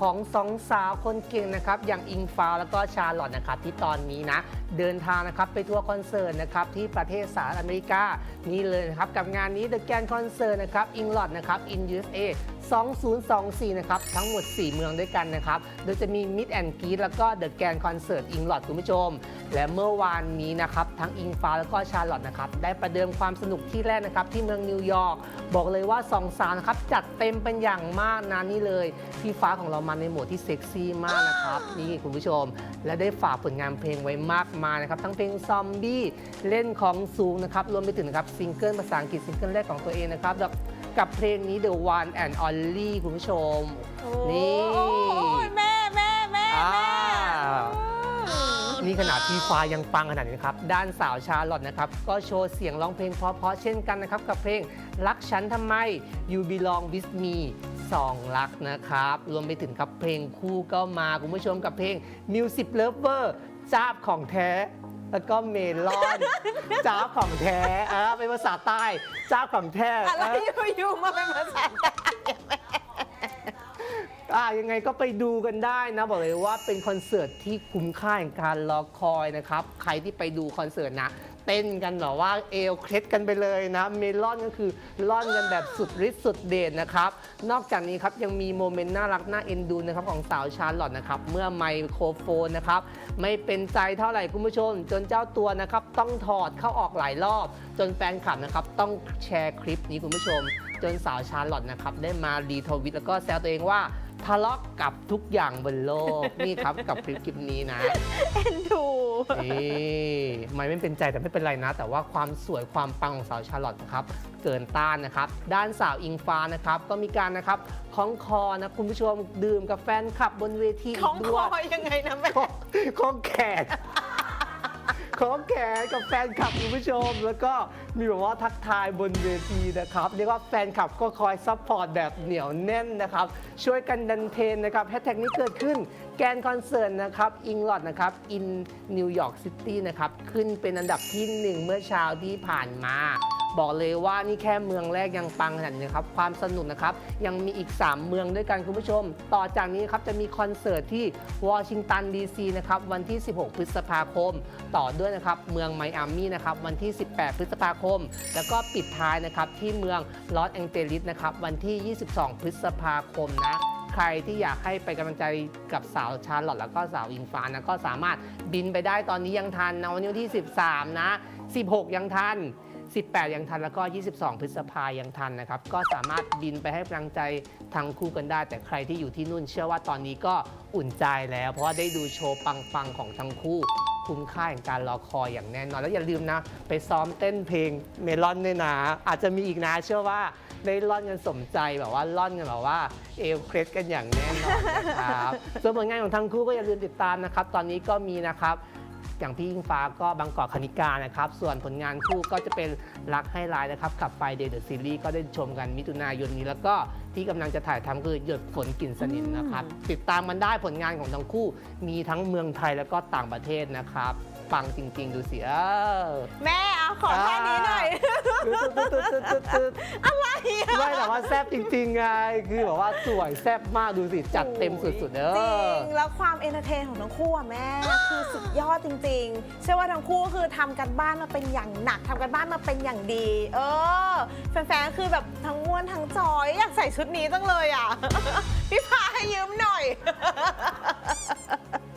ของสองสาวคนเก่งนะครับ อย่างอิงฟ้าแล้วก็ชาลลอตนะครับที่ตอนนี้นะ เดินทางนะครับไปทัวร์คอนเสิร์ตนะครับที่ประเทศสหรัฐอเมริกานี่เลยนะครับกับงานนี้ The Grand Concert นะครับอิงลอตนะครับ in USA 2024 นะครับ ทั้งหมด 4 เมืองด้วยกันนะครับ โดยจะมี Mid and g e e แล้วก็ The Grand Concert อิงลอดคุณผู้ชม และเมื่อวานนี้นะครับ ทั้งอิงฟ้าแล้วก็ชาร์ลอตนะครับ ได้ประเดิมความสนุกที่แรกนะครับ ที่เมืองนิวยอร์กบอกเลยว่าสองสาวนะครับ จัดเต็มเป็นอย่างมากนะนี่เลย พี่ฟ้าของเรามาในโหมดที่เซ็กซี่มากนะครับ นี่คุณผู้ชม และได้ฝากผลงานเพลงไว้มากมายนะครับ ทั้งเพลงซอมบี้เล่นของสูงนะครับรวมไปถึงนะครับซิงเกิลภาษาอังกฤษซิงเกิลแรกของตัวเองนะครับ กับกับเพลงนี้ The One and Only คุณผู้ชม นี่ โอ้ยแม่แม่แม่อ่าแม่นี่ขนาดพี่ฟ้ายังปังขนาดนี้นะครับ ด้านสาวชาลอตนะครับ ก็โชว์เสียงร้องเพลงเพราะๆเช่นกันนะครับ กับเพลงรักฉันทำไม You Belong With Me สองรักนะครับ รวมไปถึงครับเพลงคู่ก็มา คุณผู้ชมกับเพลง Music Lover จ้าบของแท้ แล้วก็เมลอนจ้าบของแท้เออเป็นภาษาใต้จ้าบของแท้อะไรเอออยู่ๆมาเป็นภาษาไทย อ่ายังไงก็ไปดูกันได้นะ บอกเลยว่าเป็นคอนเสิร์ตที่คุ้มค่าแห่งการรอคอยนะครับ ใครที่ไปดูคอนเสิร์ตนะ เต้นกันแบบว่าเอวเคล็ดกันไปเลยนะเมลอนก็คือล่อนกันแบบสุดฤทธิ์สุดเดชนะครับนอกจากนี้ครับยังมีโมเมนต์น่ารักน่าเอ็นดูนะครับของสาวชาร์ลอตนะครับเมื่อไมโครโฟนนะครับไม่เป็นใจเท่าไหร่คุณผู้ชม จนเจ้าตัวนะครับต้องถอดเข้าออกหลายรอบ จนแฟนคลับนะครับต้องแชร์คลิปนี้คุณผู้ชม จนสาวชาร์ลอตนะครับได้มารีทวิตแล้วก็แซวตัวเองว่า ทะเลาะกับทุกอย่างบนโลก นี่ครับกับคลิปคลิปนี้นะเอ็นดูนี่ไม่ไม่เป็นใจแต่ไม่เป็นไรนะ แต่ว่าความสวยความปังของสาวชาร์ลอตนะครับเกินต้านนะครับ ด้านสาวอิงฟ้านะครับ ก็มีการนะครับคล้องคอนะคุณผู้ชมดื่มกับแฟนคลับบนเวทีของอีกคด้วอยยังไงนะแม่ของของแขน ของแขนกับแฟนคลับคุณผู้ชม แล้วก็มีแบบว่าทักทายบนเวทีนะครับเรียกว่าแฟนคลับก็คอยซัพพอร์ตแบบเหนียวแน่นนะครับ ช่วยกันดันเทนนะครับแฮชแท็กนี้เกิดขึ้นแกนคอนเสิร์ตนะครับอิงลอดนะครับอินนิวยอร์กซิตี้นะครับขึ้นเป็นอันดับที่หนึ่งเมื่อเช้าที่ผ่านมา บอกเลยว่านี่แค่เมืองแรกยังปังขนาดนี้ครับความสนุกนะครับยังมีอีก 3 เมืองด้วยกันคุณผู้ชม ต่อจากนี้ครับจะมีคอนเสิร์ตที่วอชิงตันดีซีนะครับวันที่ 16 พฤษภาคม ต่อด้วยนะครับเมืองไมอามี่นะครับวันที่ 18 พฤษภาคม แล้วก็ปิดท้ายนะครับที่เมืองลอสแองเจลิสนะครับวันที่ 22 พฤษภาคมนะใครที่อยากให้ไปกำลังใจกับสาวชาร์ลอตแล้วก็สาวอิงฟ้านะก็สามารถบินไปได้ตอนนี้ยังทันนะวันนี้วันที่ 13 นะ 16 ยังทัน 18 ยังทันแล้วก็ 22 พฤษภายังทันนะครับ ก็สามารถบินไปให้กำลังใจทั้งคู่กันได้ แต่ใครที่อยู่ที่นู่นเชื่อว่าตอนนี้ก็อุ่นใจแล้ว เพราะว่าได้ดูโชว์ปังๆของทั้งคู่คุ้มค่าแห่งการรอคอยอย่างแน่นอน แล้วอย่าลืมนะ ไปซ้อมเต้นเพลงเมลอนด้วยนะ อาจจะมีอีกนะ เชื่อว่าได้ล่อนกันสมใจแบบว่าล่อนกันแบบว่าเอวเครสกันอย่างแน่นอนนะครับ ส่วนผลงานของทั้งคู่ก็อย่าลืมติดตามนะครับ ตอนนี้ก็มีนะครับ อย่างพี่ยิงฟ้าก็บางกอกคณิกานะครับ ส่วนผลงานคู่ก็จะเป็นรักให้ลายนะครับกับไฟเดย์เดอะซีรีส์ก็ได้ชมกันมิถุนายนนี้ แล้วก็ที่กำลังจะถ่ายทำคือหยดฝนกลิ่นสนิมนะครับ ติดตามมันได้ผลงานของทั้งคู่ มีทั้งเมืองไทยแล้วก็ต่างประเทศนะครับ ปังจริง ๆ ดูสิเออแม่เอาขอท่านี้หน่อย อะไรอะไม่แต่ว่าแซบจริงๆไงคือแบบว่าสวยแซบมากดูสิจัดเต็มสุดๆเอจริองแล้วความเอนเตอร์เทนของทั้งคู่อะแม่คือสุดยอดจริง ๆ เชื่อว่าทั้งคู่คือทำกันบ้านมาเป็นอย่างหนักทำกันบ้านมาเป็นอย่างดี เออ แฟนๆคือแบบทั้งม่วนทั้งจอยอยากใส่ชุดนี้จังเลยอะ พี่พาให้ยืมหน่อย